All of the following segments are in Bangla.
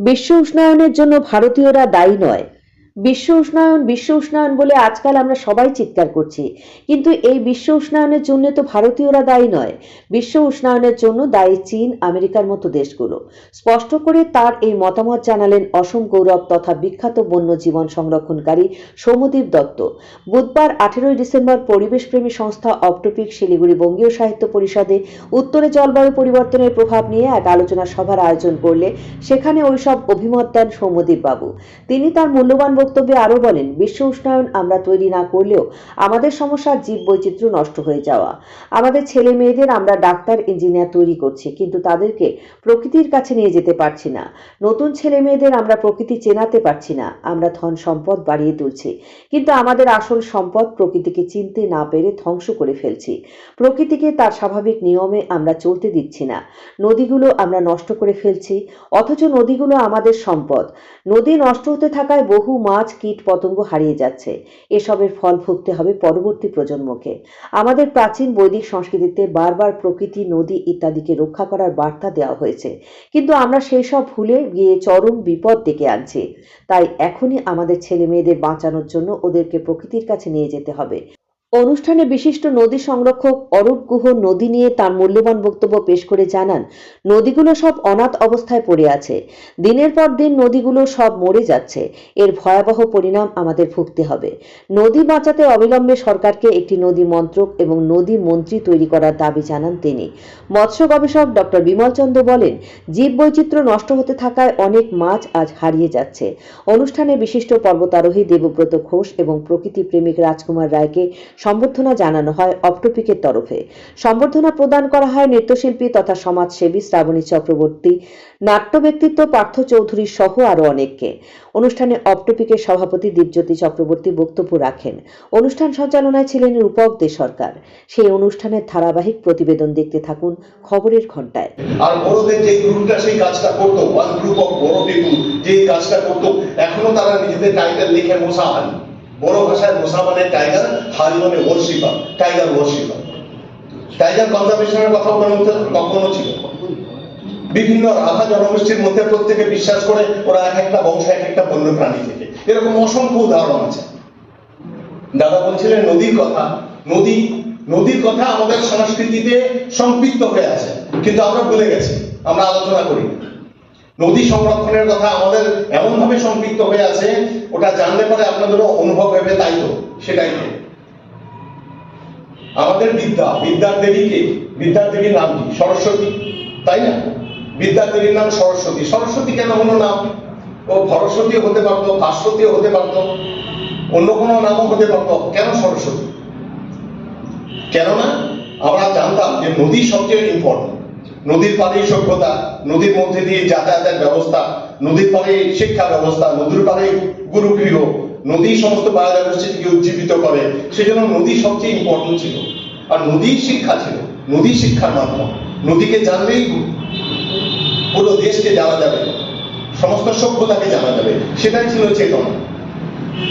বিশ্ব উষ্ণায়নের জন্য ভারতীয়রা দায়ী নয়। বিশ্ব উষ্ণায়ন বিশ্ব উষ্ণায়ন বলে আজকাল আমরা সবাই চিৎকার করছি। কিন্তু এই বিশ্ব উষ্ণায়নের জন্য তো ভারতীয়রা দায়ী নয়। বিশ্ব উষ্ণায়নের জন্য দায়ী চীন, আমেরিকার মতো দেশগুলো। স্পষ্ট করে তার এই মতামত জানালেন অসম গৌরব তথা বিখ্যাত বন্যজীবন সংরক্ষণকারী সৌমদীপ দত্ত। বুধবার আঠেরোই ডিসেম্বর পরিবেশপ্রেমী সংস্থা অপটোপিক শিলিগুড়ি বঙ্গীয় সাহিত্য পরিষদে উত্তরে জলবায়ু পরিবর্তনের প্রভাব নিয়ে এক আলোচনা সভার আয়োজন করলে সেখানে ওইসব অভিমত দেন সৌম্যদীপ বাবু। তিনি তার মূল্যবান বক্তব্যে আরও বলেন, বিশ্ব উষ্ণায়ন আমরা তৈরি না করলেও আমাদের সমস্যা জীব বৈচিত্র্য নষ্ট হয়ে যাওয়া। আমাদের ছেলে মেয়েদের আমরা ডাক্তার, ইঞ্জিনিয়ার তৈরি করছি, কিন্তু তাদেরকে প্রকৃতির কাছে নিয়ে যেতে পারছি না। নতুন ছেলে মেয়েদের আমরা প্রকৃতি চেনাতে পারছি না, আমরা ধন সম্পদ বাড়িয়ে তুলছি, কিন্তু আমাদের আসল সম্পদ প্রকৃতিকে চিনতে না পেরে ধ্বংস করে ফেলছি। প্রকৃতিকে তার স্বাভাবিক নিয়মে আমরা চলতে দিচ্ছি না। নদীগুলো আমরা নষ্ট করে ফেলছি, অথচ নদীগুলো আমাদের সম্পদ। নদী নষ্ট হতে থাকায় বহু মাছ কীট পতঙ্গ হারিয়ে যাচ্ছে। এসবের ফল ভুগতে হবে পরবর্তী প্রজন্মকে। আমাদের প্রাচীন বৈদিক সংস্কৃতিতে বারবার প্রকৃতি, নদী ইত্যাদিকে রক্ষা করার বার্তা দেওয়া হয়েছে। কিন্তু আমরা সেই সব ভুলে গিয়ে চরম বিপদ ডেকে আনছি। তাই এখনই আমাদের ছেলে মেয়েদের বাঁচানোর জন্য ওদেরকে প্রকৃতির কাছে নিয়ে যেতে হবে। অনুষ্ঠানে বিশিষ্ট নদী সংরক্ষক অরূপ গুহ নদী নিয়ে তার মূল্যবান বক্তব্য পেশ করে জানান, নদীগুলো সব অনাথ অবস্থায় পড়ে আছে। দিনের পর দিন নদীগুলো সব মরে যাচ্ছে। এর ভয়াবহ পরিণাম আমাদের ভুগতে হবে। নদী বাঁচাতে অবিলম্বে সরকারকে একটি নদী মন্ত্রক এবং নদী মন্ত্রী তৈরি করার দাবি জানান তিনি। মৎস্য গবেষক ডক্টর বিমল চন্দ্র বলেন জীব বৈচিত্র্য নষ্ট হতে থাকায় অনেক মাছ আজ হারিয়ে যাচ্ছে। অনুষ্ঠানে বিশিষ্ট পর্বতারোহী দেবব্রত ঘোষ এবং প্রকৃতি প্রেমিক রাজকুমার রায়কে সম্বর্ধনা জানানো হয় অপটোপিকের তরফে। সম্বর্ধনা প্রদান করা হয় নৃত্যশিল্পী তথা সমাজসেবী শ্রাবণী চক্রবর্তী, নাট্য ব্যক্তিত্ব পার্থ চৌধুরী সহ আরও অনেককে। অনুষ্ঠানে অপটোপিকের সভাপতি দীপজ্যোতি চক্রবর্তী বক্তব্য রাখেন। অনুষ্ঠান সঞ্চালনায় ছিলেন রূপক দে সরকার। সেই অনুষ্ঠানের ধারাবাহিক প্রতিবেদন দেখতে থাকুন খবরের ঘন্টায় আর বড়দের যে গ্রুপটা সেই কাজটা করতো ওয়ান গ্রুপ অফ বড় পিপুল যে কাজটা করতো, এখনও তারা নিজেদের টাইটেল লিখে মশা বড় ভাষায় মশা মানে টাইগার হারি মানে ওয়ার্শিপার টাইগার ওয়ার্শিপার টাইগার কনজারভেশনের কথা কখনো ছিল বিভিন্ন রাধা জনগোষ্ঠীর মধ্যে প্রত্যেকে বিশ্বাস করে ওরা এক একটা বংশ, এক একটা বন্য প্রাণী থেকে। এরকম অসংখ্য উদাহরণ আছে। দাদা বলছিলেন, নদীর কথা। নদী, নদীর কথা আমাদের সংস্কৃতিতে সম্পৃক্ত হয়ে আছে। কিন্তু আমরা ভুলে গেছি। আমরা আলোচনা করি। না। নদী সংরক্ষণের কথা আমাদের এমন ভাবে সম্পৃক্ত হয়ে আছে, ওটা জানলে পরে আপনাদেরও অনুভব হবে, তাই তো? সেটাই তো। আমাদের বিদ্যা, বিদ্যার দেবীকে বিদ্যার দেবীর নাম কি? সরস্বতী, তাই না? বিদ্যার দেবীর নাম সরস্বতী। সরস্বতী কেন হলো নাম? ও ভরস্বতী হতে পারতো ভাস্বতীও হতে পারতো, অন্য কোনো নামও হতে পারতো। কেন সরস্বতী? কেননা আমরা জানতাম যে নদী সবচেয়ে ইম্পর্টেন্ট নদীর পাড়েই সভ্যতা, নদীর মধ্যে দিয়ে যাতায়াতের ব্যবস্থা, নদীর পাড়ে শিক্ষা ব্যবস্থা, নদীর পাড়ে গুরুগৃহ, নদী সমস্ত বায়োডাইভার্সিটিকে উজ্জীবিত করে, সেজন্য নদী সবচেয়ে ইম্পর্টেন্ট ছিল। আর নদীর শিক্ষা ছিল, নদী শিক্ষার মাধ্যম। নদীকে জানলেই পুরো দেশকে জানা যাবে, সমস্ত সভ্যতাকে জানা যাবে, সেটাই ছিল চেতনা।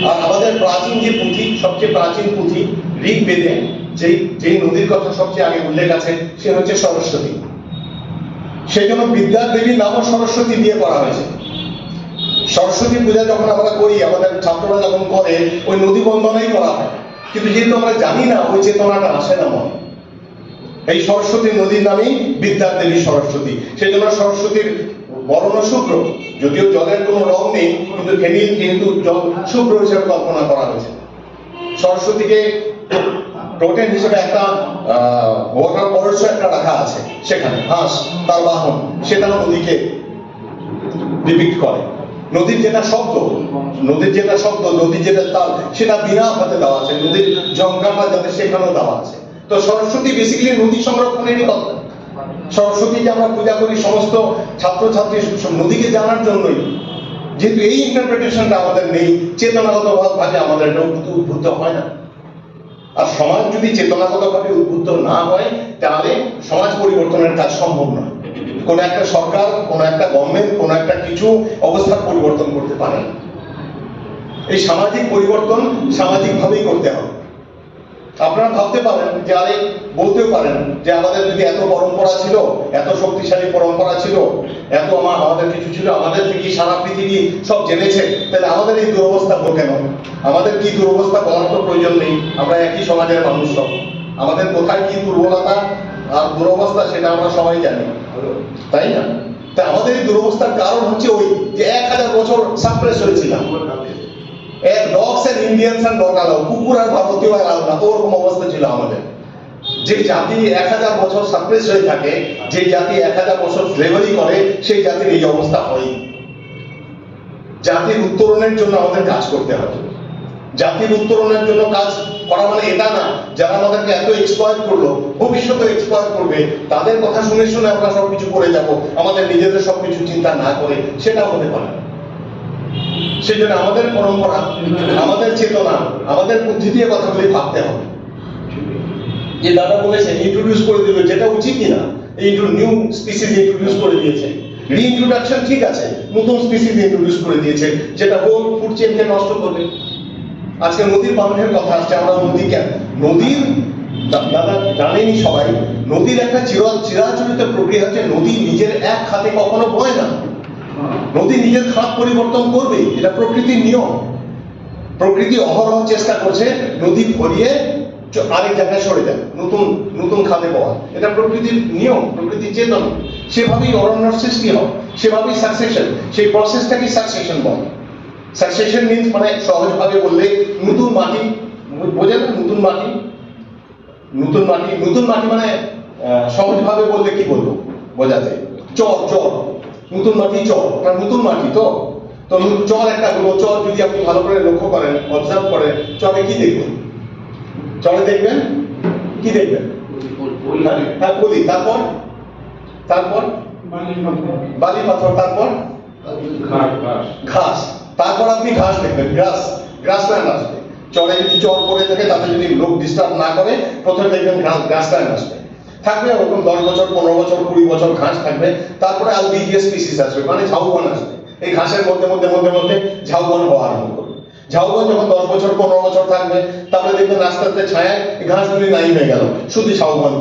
আর আমাদের প্রাচীন যে পুঁথি, সবচেয়ে প্রাচীন পুঁথি, ঋগ্বেদে, যেই যেই নদীর কথা সবচেয়ে আগে উল্লেখ আছে, সে হচ্ছে সরস্বতী। সেই জন্য বিদ্যার দেবীর নামও সরস্বতী দিয়ে করা হয়েছে। সরস্বতী পূজা যখন আমরা করি, আমাদের ছাত্ররা যখন করে, ওই নদী বন্ধনেই করা হয়। কিন্তু যেহেতু আমরা জানি না, ওই চেতনাটা আসে না মনে। এই সরস্বতী নদীর নামেই বিদ্যার দেবী সরস্বতী। সেই জন্য সরস্বতীর বর্ণ শুভ্র যদিও জলের কোনো রং নেই, কিন্তু ফেনিল যেহেতু জল শুভ্র হিসেবে কল্পনা করা হয়েছে। সরস্বতীকে টোটেম হিসেবে একটা ওয়াটার পরশ একটা রাখা আছে সেখানে হাঁস তার বাহন সেটাও নদীকে ডিপিক্ট করে। নদীর যেটা শব্দ, নদীর যেটা শব্দ, নদীর যেটা তাল, সেটা বিনা হাতে দেওয়া আছে, নদীর ঝঙ্কাটা যাতে সেখানেও দেওয়া আছে। তো সরস্বতী বেসিক্যালি নদী সংরক্ষণেরই কথা। সরস্বতীকে আমরা পূজা করি সমস্ত ছাত্রছাত্রী নদীকে জানার জন্যই। যেহেতু এই ইন্টারপ্রিটেশনটা আমাদের নেই, চেতনাগত ভাবে আমাদের এটা উদ্বুদ্ধ হয় না। আর সমাজ যদি চেতনাগতভাবে উদ্বুদ্ধ না হয়, তাহলে সমাজ পরিবর্তনের কাজ সম্ভব নয়। কোন একটা সরকার, কোন একটা গভর্নমেন্ট কোন একটা কিছু অবস্থার পরিবর্তন করতে পারে এই সামাজিক পরিবর্তন সামাজিকভাবেই করতে হবে। আপনারা ভাবতে পারেন যে আরে বলতেও পারেন যে আমাদের যদি এত পরম্পরা ছিল, এত শক্তিশালী পরম্পরা ছিল, এত আমার, আমাদের কিছু ছিল, আমাদের থেকে সারা পৃথিবী সব জেনেছে, তাহলে আমাদের এই দুরবস্থা হলো কেন আমাদের কি দুরবস্থা বলার তো প্রয়োজন নেই, আমরা একই সমাজের মানুষ সব। আমাদের কোথায় কি দুর্বলতা আর দুরবস্থা সেটা আমরা সবাই জানি। তাই না? তা আমাদের এই দুরবস্থার কারণ হচ্ছে ওই যে এক হাজার বছর সাপ্রেস হয়েছিলাম। Dogs and Indians and dog কুকুর আর ভারতীয় না ওরকম অবস্থা ছিল আমাদের। যে জাতি এক হাজার বছর সাপ্রেস হয়ে থাকে, যে জাতি এক হাজার বছর স্লেভারি করে, সেই জাতির এই অবস্থা হয় জাতির উত্তরণের জন্য আমাদের কাজ করতে হবে। জাতির উত্তরণের জন্য কাজ করা মানে এটা না, যারা আমাদেরকে এত এক্সপ্লয়েট করল, ভবিষ্যতে এক্সপ্লয়েট করবে, তাদের কথা শুনে শুনে আমরা সবকিছু করে যাব, আমাদের নিজেদের সবকিছু চিন্তা না করে, সেটা হতে পারে না। সেই জন্য আমাদের পরম্পরা, আমাদের চেতনা, আমাদের বুদ্ধি দিয়ে কথাগুলি ভাবতে হবে। যে দাদা বলেছেন ইন্ট্রোডিউস করে দিল, যেটা উচিত কিনা নিউ স্পিসিস ইন্ট্রোডিউস করে দিয়েছে। রিইন্ট্রোডাকশন ঠিক আছে, নতুন স্পিসিস ইন্ট্রোডিউস করে দিয়েছে, যেটা হোল ফুড চেনকে নষ্ট করবে। আজকে নদীর বাঁধনের কথা আসছে, আমরা নদী কেন? নদীর দাদা জানেনই সবাই, নদীর একটা চির চিরাচরিত প্রক্রিয়া হচ্ছে, নদী নিজের এক খাতে কখনো বয় না। নদী নিজের খাত পরিবর্তন করবে, এটা প্রকৃতির নিয়ম। প্রকৃতি অহরহ চেষ্টা করছে নদী ভরিয়ে আরেক জায়গায় সরে যায় নতুন নতুন খাতে পাওয়া এটা প্রকৃতির নিয়ম, প্রকৃতির চেতন। সেভাবেই অরণ্যর সৃষ্টি হয়, সেভাবেই সাকসেশন সেই প্রসেসটাকে সাকসেশন বলে? সাকসেশন মিন্স মানে সহজভাবে বললে নতুন মাটি, বোঝেন নতুন মাটি? নতুন মাটি নতুন মাটি মানে সহজভাবে বললে কি বলব? বোঝাতে। চর চর। নতুন মাটি চর ওটা নতুন মাটি তো? তো চর একটা হলো চর যদি আপনি ভালো করে লক্ষ্য করেন অবজার্ভ করেন চরে কি দেখবেন? চরে দেখবেন? কি দেখবেন? হ্যাঁ, হ্যাঁ বলি তারপর? তারপর? বালি পাথর। তারপর? ঘাস তারপর আপনি ঘাস দেখবেন গ্রাস গ্রাসল্যান্ড আসবে। চরে যদি চর পড়ে থাকে তাতে যদি লোক ডিস্টার্ব না করে প্রথমে দেখবেন ঘাস গ্রাসল্যান্ড আসবে। থাকবে, ওরকম দশ বছর, পনেরো বছর, কুড়ি বছর ঘাস থাকবে। তারপরে আলবিজিয়াস স্পিসিস আসবে মানে ঝাউবন আসবে। এই ঘাসের মধ্যে মধ্যে মধ্যে মধ্যে ঝাউবন হওয়া আরম্ভ করবে ঝাউবন যখন দশ বছর, পনেরো বছর থাকবে, তারপরে দেখবেন আস্তে আস্তে ছায়ায় ঘাসগুলি নাই হয়ে গেল, শুধু ঝাউবন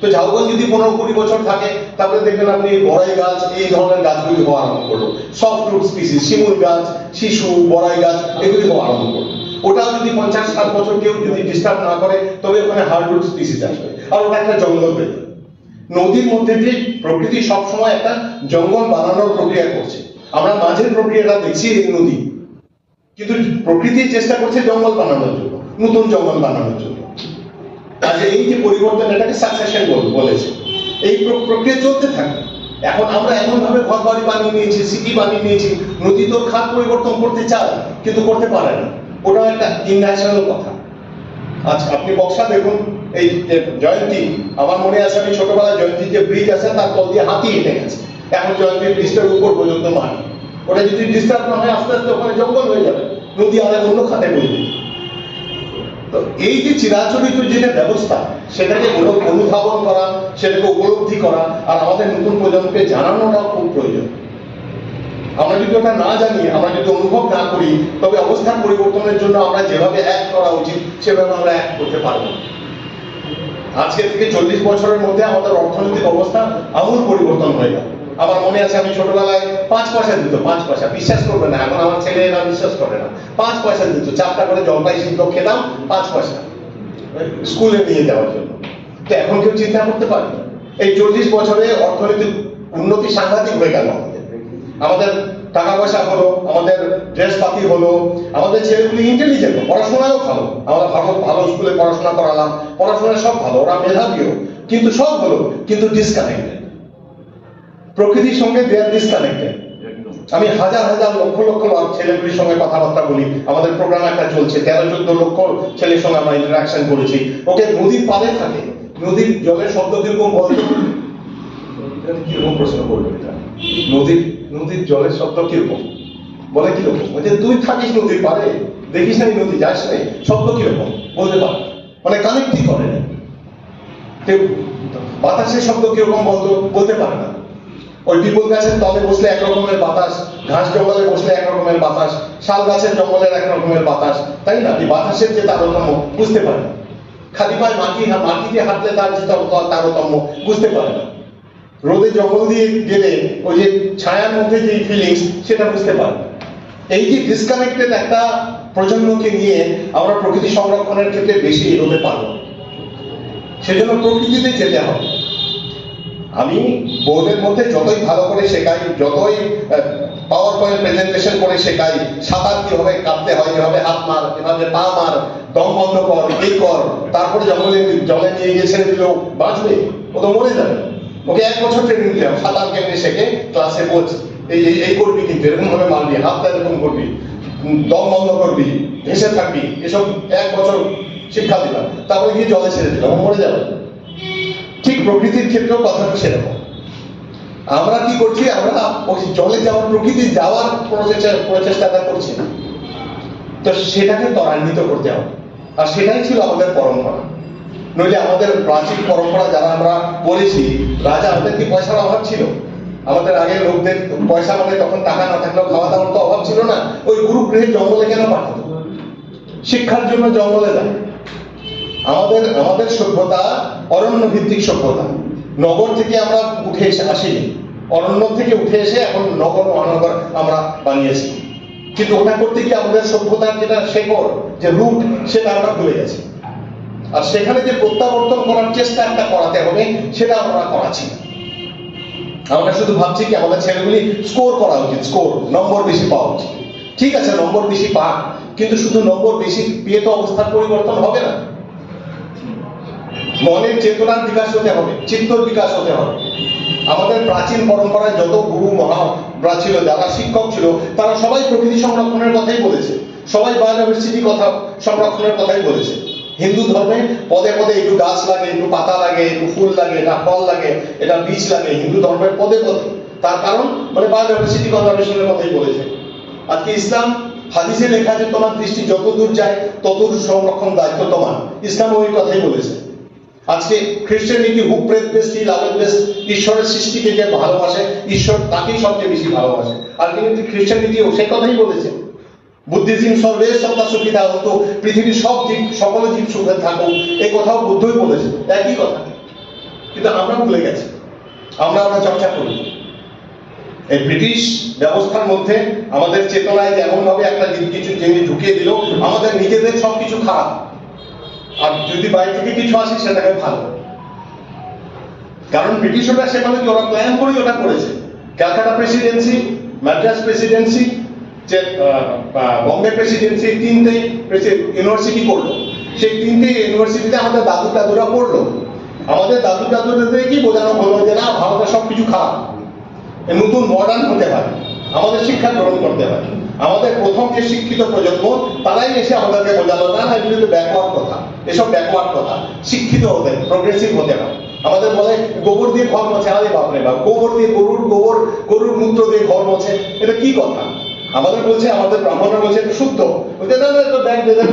তো ঝাউবন যদি পনেরো, কুড়ি বছর থাকে, তারপরে দেখবেন আপনি বড়াই গাছ, এই ধরনের গাছগুলি হওয়া আরম্ভ করল। সফট ফ্রুট স্পিসিস শিমুল গাছ, শিশু, বড়াই গাছ, এগুলি হওয়া আরম্ভ করল। ওটাও যদি পঞ্চাশ, ষাট বছর কেউ যদি ডিস্টার্ব না করে, তবে ওখানে হার্ড হার্ডউড স্পিসিস আসবে। আর ওটা একটা জঙ্গল হয়ে। যাবে নদীর মধ্যে দিয়ে প্রকৃতি সবসময় একটা জঙ্গল বানানোর প্রক্রিয়া করছে। আমরা মাঝের প্রক্রিয়াটা দেখছি এই নদী। কিন্তু প্রকৃতি চেষ্টা করছে জঙ্গল বানানোর জন্য, নতুন জঙ্গল বানানোর জন্য। কাজে এই যে পরিবর্তন এটাকে সাকসেশন বলেছে। এই প্রক্রিয়া চলতে থাকে এখন আমরা এমন ভাবে ঘর বাড়ি বানিয়ে নিয়েছি, সিটি বানিয়ে নিয়েছি, নদী তোর খাত পরিবর্তন করতে চায়, কিন্তু করতে পারে না। ওটাও একটা ইনন্যাচারাল কথা। আচ্ছা আপনি বক্সা দেখুন। এই যে জয়ন্তী, আমার মনে আছে আমি ছোটবেলায় জয়ন্তীর যে ব্রিজ আছে, তার তল দিয়ে হাতি হেঁটে গেছে। এখন জয়ন্তীর ব্রিজটার উপর পর্যন্ত মাটি ওটা যদি ডিস্টার্ব না হয়, আস্তে আস্তে ওখানে জঙ্গল হয়ে যাবে। নদী এক অন্য খাতে বলবে তো এই যে চিরাচরিত যেটা ব্যবস্থা, সেটাকে অনুধাবন করা, সেটাকে উপলব্ধি করা, আর আমাদের নতুন প্রজন্মকে জানানোটাও খুব প্রয়োজন। আমরা যদি ওটা না জানি, আমরা যদি অনুভব না করি, তবে অবস্থার পরিবর্তনের জন্য আমরা যেভাবে এক করা উচিত, সেভাবে আমরা এক করতে পারব। আজকে থেকে চল্লিশ বছরের মধ্যে আমাদের অর্থনৈতিক অবস্থা আমূল পরিবর্তন হয়ে গেল। আমার মনে আছে, আমি ছোটবেলায় পাঁচ পয়সা দিত, পাঁচ পয়সা। বিশ্বাস করবে না, এখন আমার ছেলে ছেলেরা বিশ্বাস করে না। পাঁচ পয়সা দিত, চারটা করে জলপাই সিদ্ধ খেতাম, পাঁচ পয়সা। স্কুলে নিয়ে যাওয়ার জন্য। তো এখন কেউ চিন্তা করতে পারে এই চল্লিশ বছরে অর্থনৈতিক উন্নতি সাংঘাতিক হয়ে গেল। আমাদের টাকা পয়সা হলো আমাদের ড্রেস পাতি হলো আমাদের ছেলেগুলি ইন্টেলিজেন্ট পড়াশোনাও ভালো। আমরা ভালো ভালো স্কুলে পড়াশোনা করালাম পড়াশোনা সব ভালো ওরা মেধাবীও কিন্তু সব হলো কিন্তু ডিসকানেক্টেড প্রকৃতির সঙ্গে দে আর ডিসকানেক্টেড আমি হাজার হাজার লক্ষ লক্ষ ছেলেগুলির সঙ্গে কথাবার্তা বলি। আমাদের প্রোগ্রাম একটা চলছে তেরো চোদ্দ লক্ষ ছেলের সঙ্গে আমরা ইন্টারাকশন করেছি। ওকে নদীর পাড়ে থাকে নদীর জলের শব্দ কীরকম বলতো কীরকম প্রশ্ন করবে এটা? নদীর নদীর জলের শব্দ কীরকম? বলে কীরকম? বলছে তুই থাকিস নদীর পাড়ে, দেখিস না এই নদী, যাস নাই, শব্দ কীরকম? বলতে পারে। মানে কানেক্টই করে কেউ বাতাসের শব্দ কীরকম বলতো? বলতে পারে না। ওই পিপল গাছের তলে বসলে এক রকমের বাতাস, ঘাস জঙ্গলে বসলে এক রকমের বাতাস, শাল গাছের জঙ্গলের এক রকমের বাতাস, তাই না? বাতাসের যে তারতম্য, বুঝতে পারে না। খালি পায়ে মাটি, মাটিতে হাঁটলে তার যে তারতম্য, বুঝতে পারে না। রোদে জঙ্গল দিয়ে গেলে ওই যে ছায়ার মধ্যে যে ফিলিংস সেটা বুঝতে পারে এই যে ডিসকানেক্টেড একটা প্রজন্মকে নিয়ে আমরা প্রকৃতি সংরক্ষণের ক্ষেত্রে বেশি এগোতে পারব সেজন্য প্রকৃতিতে যেতে হবে। আমি বোর্ডের মধ্যে যতই ভালো করে শেখাই, যতই পাওয়ার পয়েন্ট প্রেজেন্টেশন করে শেখাই, সাঁতার কীভাবে কাটতে হয়, এভাবে হাত মার, এভাবে পা মার, দম বন্ধ কর, এই কর, তারপরে জঙ্গলে, জলে নিয়ে গিয়ে ছেড়ে বাঁচবে, ও তো মরে যাবে। ওকে এক বছর ট্রেনিং দিলাম সাঁতার কেমনি শেখে ক্লাসে বলছি এই, এই- করবি কিন্তু, এরকম ভাবে মারবি হাতটা এরকম করবি দম বন্ধ করবি, ভেসে থাকবি, এসব এক বছর শিক্ষা দিলাম, তারপরে গিয়ে জলে ছেড়ে দিলাম মরে যাবে। ঠিক প্রকৃতির ক্ষেত্রেও কথাটা সেরকম। আমরা কি করছি? আমরা ওই জলে যাওয়ার, প্রকৃতি যাওয়ার প্রচেষ্টা, প্রচেষ্টাটা করছি। তো সেটাকে ত্বরান্বিত করতে হবে। আর সেটাই ছিল আমাদের পরম্পরা। নইলে আমাদের প্রাচীন পরম্পরা যারা আমরা বলেছি রাজা আমাদের কি পয়সার অভাব ছিল? আমাদের আগে লোকদের পয়সা মানে তখন টাকা না থাকলেও খাওয়া দাওয়ার তো অভাব ছিল না। ওই গুরু গৃহে জঙ্গলে কেন পাঠাতো? শিক্ষার জন্য জঙ্গলে যায়। আমাদের আমাদের সভ্যতা অরণ্য ভিত্তিক সভ্যতা। নগর থেকে আমরা উঠে এসে আসিনি। অরণ্য থেকে উঠে এসে এখন নগর, মহানগর আমরা বানিয়েছি। কিন্তু ওটা করতে গিয়ে আমাদের সভ্যতার যেটা শেকড়, যে রুট, সেটা আমরা ভুলে গেছি। আর সেখানে যে প্রত্যাবর্তন করার চেষ্টা একটা করাতে হবে, সেটা আমরা করাচ্ছি। আমরা শুধু ভাবছি কি, আমাদের ছেলেগুলি স্কোর করা উচিত স্কোর নম্বর বেশি পাওয়া উচিত। ঠিক আছে, নম্বর বেশি পাক, কিন্তু শুধু নম্বর বেশি পেয়ে তো অবস্থার পরিবর্তন হবে না। মনের চেতনার বিকাশ হতে হবে, চিত্তর বিকাশ হতে হবে। আমাদের প্রাচীন পরম্পরায় যত গুরু মহারা ছিল, যারা শিক্ষক ছিল, তারা সবাই প্রকৃতি সংরক্ষণের কথাই বলেছে। সবাই বায়োডাইভার্সিটি কথা সংরক্ষণের কথাই বলেছে। হিন্দু ধর্মে পদে পদে একটু গাছ লাগে, একটু পাতা লাগে, একটু ফুল লাগে এটা ফল লাগে এটা বীজ লাগে, হিন্দু ধর্মের পদে পদে। তার কারণ মানে বায়োডাইভার্সিটি কনজারভেশনের কথাই বলেছে। আজকে ইসলাম হাদিসে লেখা আছে, তোমার দৃষ্টি যত দূর যায়, তত দূর সংরক্ষণ দায়িত্ব তোমার। ইসলাম ওই কথাই বলেছে। আজকে খ্রিস্টানিটি হুক প্রেত বেস্টি লাভের বেস ঈশ্বরের সৃষ্টিকে যে ভালোবাসে, ঈশ্বর তাকেই সবচেয়ে বেশি ভালোবাসে। আর আলটিমেটলি খ্রিস্টানিটিও সেই কথাই বলেছে। বুদ্ধিজম সর্বে সত্তা সুখিতা হতো। পৃথিবীর সব জীব, সকল জীব সুখে থাকুক। এই কথাও বুদ্ধই বলেছে একই কথা। কিন্তু আমরা ভুলে গেছি। আমরা আমরা চর্চা করি। এই ব্রিটিশ ব্যবস্থার মধ্যে আমাদের চেতনায় এমন ভাবে একটা কিছু জিনিস ঢুকিয়ে দিল, আমাদের নিজেদের সবকিছু খারাপ। আর যদি বাইরে থেকে কিছু আসে, সেটাকে ভালো। কারণ ব্রিটিশরা সেখানে কি ওরা প্ল্যান করেই ওটা করেছে। ক্যালকাটা প্রেসিডেন্সি, মাদ্রাস প্রেসিডেন্সি যে বম্বে প্রেসিডেন্সি তিনটে ইউনিভার্সিটি পড়ল সেই তিনটে ইউনিভার্সিটিতে আমাদের দাদু দাদুরা পড়ল। আমাদের দাদু দাদুদের কি বোঝানো হলো যে, না ভারতের সবকিছু খারাপ। এ নতুন মডার্ন হতে পারে। আমাদের শিক্ষা গ্রহণ করতে পারে। আমাদের প্রথম যে শিক্ষিত প্রজন্ম, তারাই এসে আমাদেরকে বোঝালো, না এগুলো তো ব্যাকওয়ার্ড কথা। এসব ব্যাকওয়ার্ড কথা। শিক্ষিত হতে প্রগ্রেসিভ হতে হবে আমাদের বলে, গোবর দিয়ে ঘর মোছে, আরে বাপরে বাপ, গোবর দিয়ে গরুর গোবর, গরুর মূত্র দিয়ে ঘর মোছে, এটা কি কথা? আমাদের বলছে, আমাদের ব্রাহ্মণরা বলছে, এটা শুদ্ধ।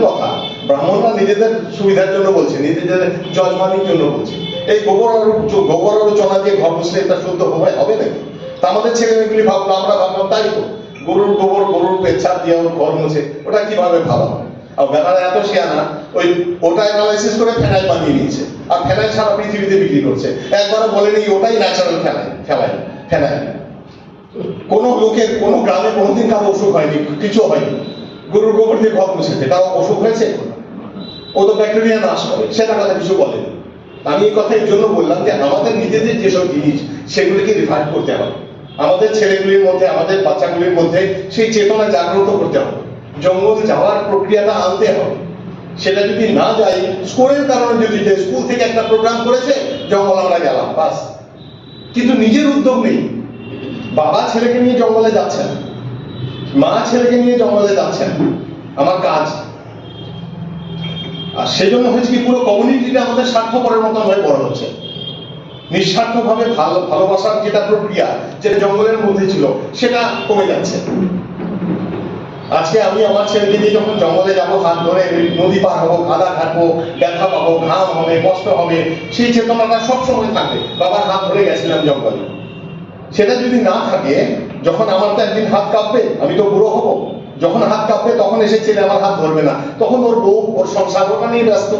কথা। ব্রাহ্মণরা নিজেদের সুবিধার জন্য বলছে, নিজেদের যজমানির জন্য বলছে। এই গোবর গোবর আর চনা দিয়ে ঘর মুছলে এটা শুদ্ধ হবে হবে নাকি? তা আমাদের ছেলে মেয়েগুলি ভাবলো, আমরা ভাবলাম তাই তো। গরুর গোবর, গরুর পেচ্ছাপ দিয়ে ওর ঘর মুছে, ওটা কীভাবে ভালো হবে? আর বেটারা এত শেয়ানা, ওই ওটা অ্যানালাইসিস করে ফেনাইল বানিয়ে নিয়েছে। আর ফেনাইল সারা পৃথিবীতে বিক্রি করছে। একবারও বলেনি, ওটাই ন্যাচারাল ফেনাইল ফেনাইল ফেনাইল। কোনো লোকের কোনো গ্রামে কোনোদিন কারও অসুখ হয়নি কিছু হয়নি। গরুর গোবর দিয়ে ঘর মুছেছে কারও অসুখ হয়েছে? ও তো ব্যাকটেরিয়া নাশ করে সেটা কথা কিছু বলেনি আমি এই কথা এই জন্য বললাম যে আমাদের নিজেদের যেসব জিনিস, সেগুলিকে রিফাইন করতে হবে। আমাদের ছেলেগুলির মধ্যে, আমাদের বাচ্চাগুলির মধ্যে সেই চেতনা জাগ্রত করতে হবে। জঙ্গল যাওয়ার প্রক্রিয়াটা আনতে হবে। সেটা যদি না যাই স্কুলের কারণে যদি স্কুল থেকে একটা প্রোগ্রাম করেছে, জঙ্গল আমরা গেলাম, বাস। কিন্তু নিজের উদ্যোগ নেই। বাবা ছেলেকে নিয়ে জঙ্গলে যাচ্ছেন। মা ছেলেকে নিয়ে জঙ্গলে যাচ্ছেন। আমার কাজ। আর সেই জন্য হয়েছে কি, পুরো কমিউনিটিটা আমাদের স্বার্থপরের মতন হয়ে বড় হচ্ছে নিঃস্বার্থভাবে ভালো ভালোবাসার যেটা প্রক্রিয়া, যেটা জঙ্গলের মধ্যে ছিল, সেটা কমে যাচ্ছে। আজকে আমি আমার ছেলেকে নিয়ে যখন জঙ্গলে যাব, হাত ধরে নদী পার হব কাদা ঘাটবো ব্যথা পাবো, ঘাম হবে, কষ্ট হবে, সেই চেতনাটা সবসময় থাকে। বাবার হাত ধরে গেছিলাম জঙ্গলে। সেটা যদি না থাকে, যখন আমার তো একদিন হাত কাঁপবে, আমি তো বুড়ো হব। যখন হাত কাঁপবে, তখন এসে ছেলে আমার হাত ধরবে না। তখন ওর বউ, ওর সংসার, ওটা নিয়ে ব্যস্ত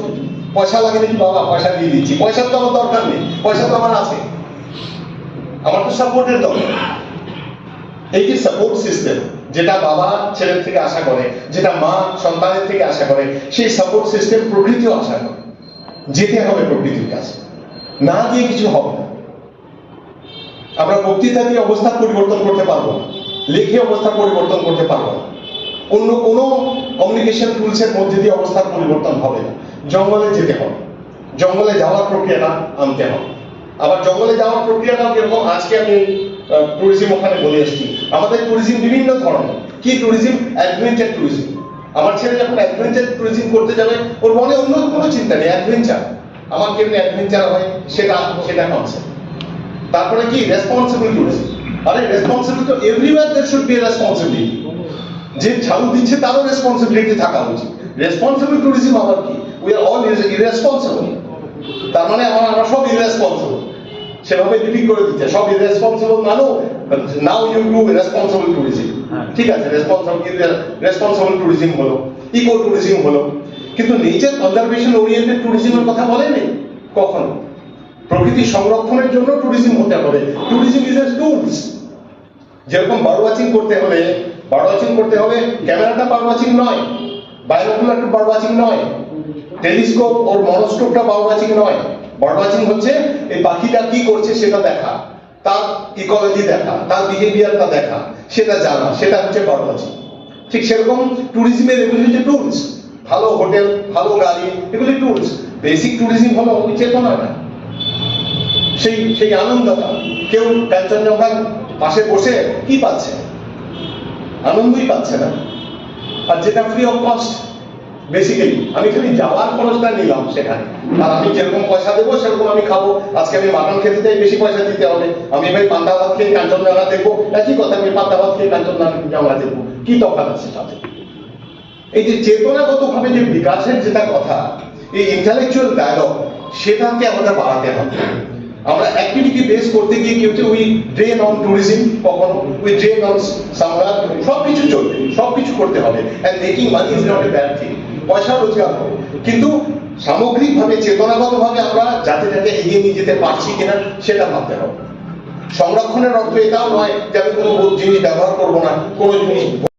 পয়সা লাগে নাকি বাবা? পয়সা দিয়ে দিচ্ছি। পয়সার তো আমার দরকার নেই। পয়সা তো আমার আছে। আমার তো সাপোর্টের দরকার। এই যে সাপোর্ট সিস্টেম যেটা বাবা ছেলের থেকে আশা করে, যেটা মা সন্তানের থেকে আশা করে, সেই সাপোর্ট সিস্টেম প্রকৃতিও আশা করে। যেতে হবে প্রকৃতির কাছে। না দিয়ে কিছু হবে না। আমরা বক্তৃতা দিয়ে অবস্থা পরিবর্তন করতে পারব লেখে অবস্থা পরিবর্তন করতে পারব অন্য কোনো কমিউনিকেশন টুলসের মধ্যে দিয়ে অবস্থার পরিবর্তন হবে না। জঙ্গলে যেতে হবে। জঙ্গলে যাওয়ার প্রক্রিয়াটা আনতে হবে। আবার জঙ্গলে যাওয়ার প্রক্রিয়াটাও কীরকম আজকে আমি ট্যুরিজম ওখানে বলে এসেছি। আমাদের ট্যুরিজম বিভিন্ন ধরনের। কি ট্যুরিজম অ্যাডভেঞ্চার ট্যুরিজম আমার ছেলে যখন অ্যাডভেঞ্চার ট্যুরিজম করতে যাবে, ওর মনে অন্য কোনো চিন্তা নেই। অ্যাডভেঞ্চার আমার কেমনি অ্যাডভেঞ্চার হয়? সেটা সেটা কনসেপ্ট তারপরে কি? আরে রেসপন্সিবল তো এভরিওয়্যার দের শুড বি রেসপন্সিবিলিটি যে ঝাড়ু দিচ্ছে তারও রেসপন্সিবিলিটি থাকা উচিত। রেসপন্সিবল ট্যুরিজম আবার কি? উই আর অল ইরেসপন্সিবল তার মানে আমরা আমরা সব ইরেসপন্সিবল সেভাবে করে দিচ্ছে। সব ইরেসপন্সিবল মানো now you do responsible tourism ঠিক আছে রেসপন্সিবল রেসপন্সিবল ট্যুরিজম হলো ইকো ট্যুরিজম হলো। কিন্তু নেচার কনজারভেশন ওরিয়েন্টেড ট্যুরিজমের কথা বলেনি? কখনো। প্রকৃতি সংরক্ষণের জন্য ট্যুরিজম হতে হবে। ট্যুরিজম ইজ এ টুলস যেরকম বার্ড ওয়াচিং করতে হলে বার্ড ওয়াচিং করতে হবে, ক্যামেরাটা বার্ড ওয়াচিং নয় বায়োনোকুলারটা বার্ড ওয়াচিং নয় টেলিস্কোপ ওর মনোস্কোপটা বার্ড ওয়াচিং নয়। বার্ড ওয়াচিং হচ্ছে, এই পাখিটা কি করছে সেটা দেখা, তার ইকোলজি দেখা, তার বিহেভিয়ারটা দেখা, সেটা জানা, সেটা হচ্ছে বার্ড ওয়াচিং ঠিক সেরকম ট্যুরিজমের এগুলি হচ্ছে টুলস ভালো হোটেল ভালো গাড়ি, এগুলি টুলস বেসিক ট্যুরিজম হলো চেতনাটা সেই সেই আনন্দটা। কেউ কাঞ্চনজঙ্ঘার পাশে বসে কি পাচ্ছে? আনন্দই পাচ্ছে না। আর যেটা ফ্রি অফ কস্ট বেসিক্যালি আমি খালি যাওয়ার খরচটা নিলাম সেখানে। আর আমি যেরকম পয়সা দেবো, সেরকম আমি খাব। আজকে আমি মাটন খেতে চাই, বেশি পয়সা দিতে হবে। আমি ভাই পান্তা ভাত খেয়ে কাঞ্চনজঙ্ঘা দেখব। একই কথা, আমি পান্তা ভাত খেয়ে কাঞ্চনজঙ্ঘা দেখব। কি তফাৎ আছে তাতে? এই যে চেতনাগত ভাবে যে বিকাশের যেটা কথা, এই ইন্টালেকচুয়াল ডায়লগ সেটাকে আমাদের বাড়াতে হবে। আমরা অ্যাক্টিভিটি বেস করতে গিয়ে কি হচ্ছে? উই ড্রেন অন ট্যুরিজম কখনো? উই ড্রেন অন সামরাত সব কিছু চলবে সব কিছু করতে হবে। And making money is not a bad thing পয়সা রোজগার হবে কিন্তু সামগ্রিকভাবে, চেতনাগতভাবে আমরা যাতে যাতে এগিয়ে নিয়ে যেতে পারছি কিনা, সেটা ভাবতে হবে। সংরক্ষণের অর্থ এটাও নয় যে আমি কোনো জিনিস ব্যবহার করব না, কোনো জিনিস